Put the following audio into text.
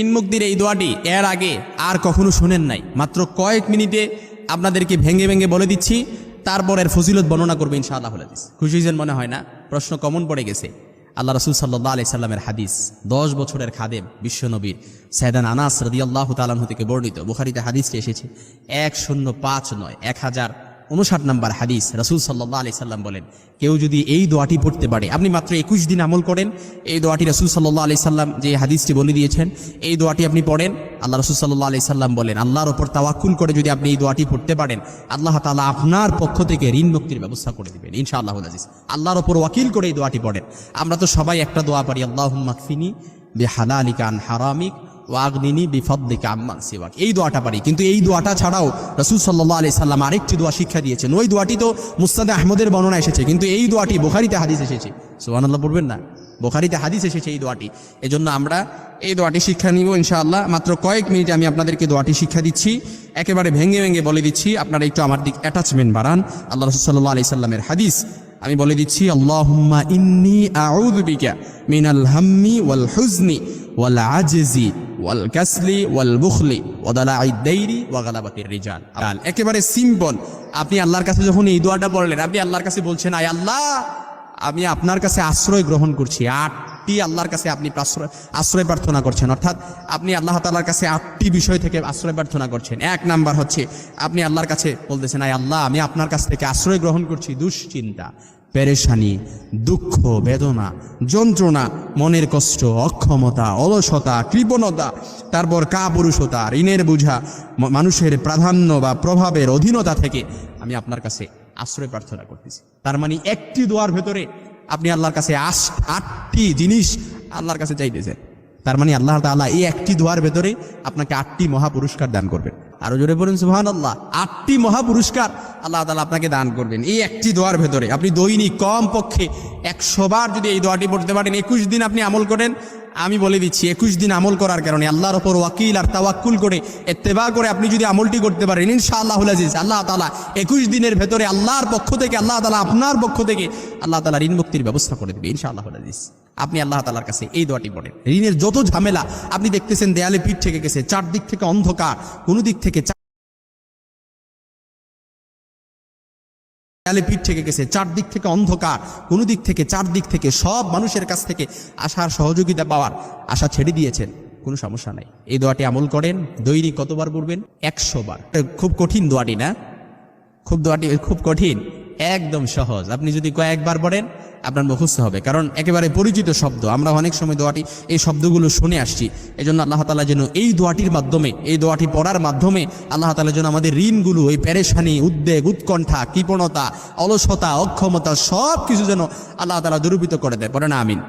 তিন মুক্তির এই দোয়াটি এর আগে আর কখনো শোনেন নাই। মাত্র কয়েক মিনিটে আপনাদেরকে ভেঙে ভেঙে বলে দিচ্ছি, তারপর এর ফজিলত বর্ণনা করবে ইনশাআল্লাহ খুশি হয়েছেন মনে হয় না? প্রশ্ন কমন পড়ে গেছে। আল্লাহ রসুল সাল্লাহ আলি সাল্লামের হাদিস, দশ বছরের খাদেম বিশ্বনবীর সৈদান আনাস রদি আল্লাহ তালাহ থেকে বর্ণিত। বুখারিতে হাদিসটি এসেছে, এক শূন্য পাঁচ নয়, এক হাজার উনষাট নম্বর হাদিস, রসুল সাল্লাহ আলি সাল্লাম বলেন, কেউ যদি এই দোয়াটি পড়তে পারে, আপনি মাত্র একুশ দিন আমল করেন, এই দোয়াটি রসুল সাল্লাহ আলি সাল্লাম যে হাদিসটি বলে দিয়েছেন, এই দোয়াটি আপনি পড়েন, আল্লাহ রসুল সাল্লাহ আলি সাল্লাম বলেন, আল্লাহর ওপর তাওয়াক্কুল করে যদি আপনি এই দোয়াটি পড়তে পারেন, আল্লাহ তালা আপনার পক্ষ থেকে ঋণ মুক্তির ব্যবস্থা করে দিবেন ইনশা আল্লাহ আজিজ। আল্লাহর ওপর ওয়াকিল করে এই দোয়াটি পড়েন। আমরা তো সবাই একটা দোয়া পারি আল্লাহ মাকফিনি বে হালালিকা আন হারামিক ওয়াগনিনি বিফদ্দিকা আম্মান সিওয়াক। এই দোয়াটা পারি। কিন্তু এই দোয়াটা ছাড়াও রসুল সাল্লাহ আলি সাল্লাম আরেকটি দোয়া শিক্ষা দিয়েছেন। ওই দোয়াটি তো মুস্তাদে আহমদের বর্ণনা এসেছে। কিন্তু এই দোয়াটি বোখারিতে হাদিস এসেছে। সুবহানাল্লাহ, পড়বেন না? বোখারিতে হাদিস এসেছে এই দোয়াটি। এজন্য আমরা এই দোয়াটি শিক্ষা নিব ইনশাআল্লাহ। মাত্র কয়েক মিনিটে আমি আপনাদেরকে দোয়াটি শিক্ষা দিচ্ছি। একেবারে ভেঙে ভেঙে বলে দিচ্ছি। আপনারা একটু আমার দিক অ্যাটাচমেন্ট বাড়ান। আল্লাহ রসুল সাল্লাহ আলি সাল্লামের হাদিস আমি বলে দিচ্ছি ইন্নি হাম্মি ওয়াল ওয়াল বুখলি একেবারে সিম্পল। আপনি আল্লাহর কাছে যখন এই দোয়াটা পড়লেন আপনি আল্লাহর কাছে বলছেন, আয় আল্লাহ, আমি আপনার কাছে আশ্রয় গ্রহণ করছি। আটটি আল্লাহর কাছে আপনি আশ্রয় প্রার্থনা করছেন। অর্থাৎ আপনি আল্লাহ তাআলার কাছে আটটি বিষয় থেকে আশ্রয় প্রার্থনা করছেন। এক নাম্বার হচ্ছে, আপনি আল্লাহর কাছে বলতেছেন, আয় আল্লাহ, আমি আপনার কাছ থেকে আশ্রয় গ্রহণ করছি দুশ্চিন্তা। পেরেশানি, দুঃখ, বেদনা, যন্ত্রণা, মনের কষ্ট, অক্ষমতা, অলসতা, কৃপণতা, তারপর কাপুরুষতা, ঋণের বোঝা মানুষের প্রাধান্য বা প্রভাবের অধীনতা থেকে আমি আপনার কাছে আশ্রয় প্রার্থনা করতেছি। তার মানে একটি দোয়ার ভেতরে আপনি আল্লাহর কাছে আস- আটটি জিনিস আল্লাহর কাছে চাইতেছেন। তার মানে আল্লাহ তাআলা এই একটি দোয়ার ভেতরে আপনাকে আটটি মহাপুরস্কার দান করবেন। আরও জোরে বলুন সুহান আল্লাহ আটটি মহাপুরস্কার আল্লাহ তালা আপনাকে দান করবেন। এই একটি দোয়ার ভেতরে আপনি দৈনিক কম পক্ষে একশো বার যদি এই দোয়াটি পড়তে পারেন, একুশ দিন আপনি আমল করেন আমি বলে দিচ্ছি, একুশ দিন আমল করার কারণে আল্লাহর ওপর ওয়াকিল আর তাওয়াক্কুল করে এত্তেবা করে আপনি যদি আমলটি করতে পারেন ইনশাআল্লাহ আজিজ, আল্লাহ তাআলা একুশ দিনের ভেতরে আল্লাহর পক্ষ থেকে, আল্লাহ তালা আপনার পক্ষ থেকে, আল্লাহ তালা ঋণ মুক্তির ব্যবস্থা করে দেবে ইনশাআল্লাহ আজিজ। আপনি আল্লাহ তালার কাছে এই দোয়াটি পড়েন। ঋণের যত ঝামেলা, আপনি দেখতেছেন দেয়ালে পিঠ থেকে গেছে, চারদিক থেকে অন্ধকার, কোনো দিক থেকে দেয়ালে পিঠ থেকে গেছে, চারদিক থেকে অন্ধকার, কোনো দিক থেকে, চারদিক থেকে, সব মানুষের কাছ থেকে আশার সহযোগিতা পাওয়ার আশা ছেড়ে দিয়েছেন, কোনো সমস্যা নাই। এই দোয়াটি আমল করেন, দৈনিক কতবার পড়বেন? একশো বার। খুব কঠিন দোয়াটি না? খুব দোয়াটি, খুব কঠিন। একদম সহজ। আপনি যদি কয়েকবার পড়েন আপনার মুখস্থ হবে। কারণ একেবারে পরিচিত শব্দ। আমরা অনেক সময় দোয়াটি, এই শব্দগুলো শুনে আসছি। এই জন্য আল্লাহ তালা যেন এই দোয়াটির মাধ্যমে, এই দোয়াটি পড়ার মাধ্যমে আল্লাহ তালা যেন আমাদের ঋণগুলো, এই প্যারেশানি উদ্বেগ, উৎকণ্ঠা, কৃপণতা, অলসতা, অক্ষমতা সব কিছু যেন আল্লাহ তালা দুরূপিত করে দেয়। পরে না, আমিন।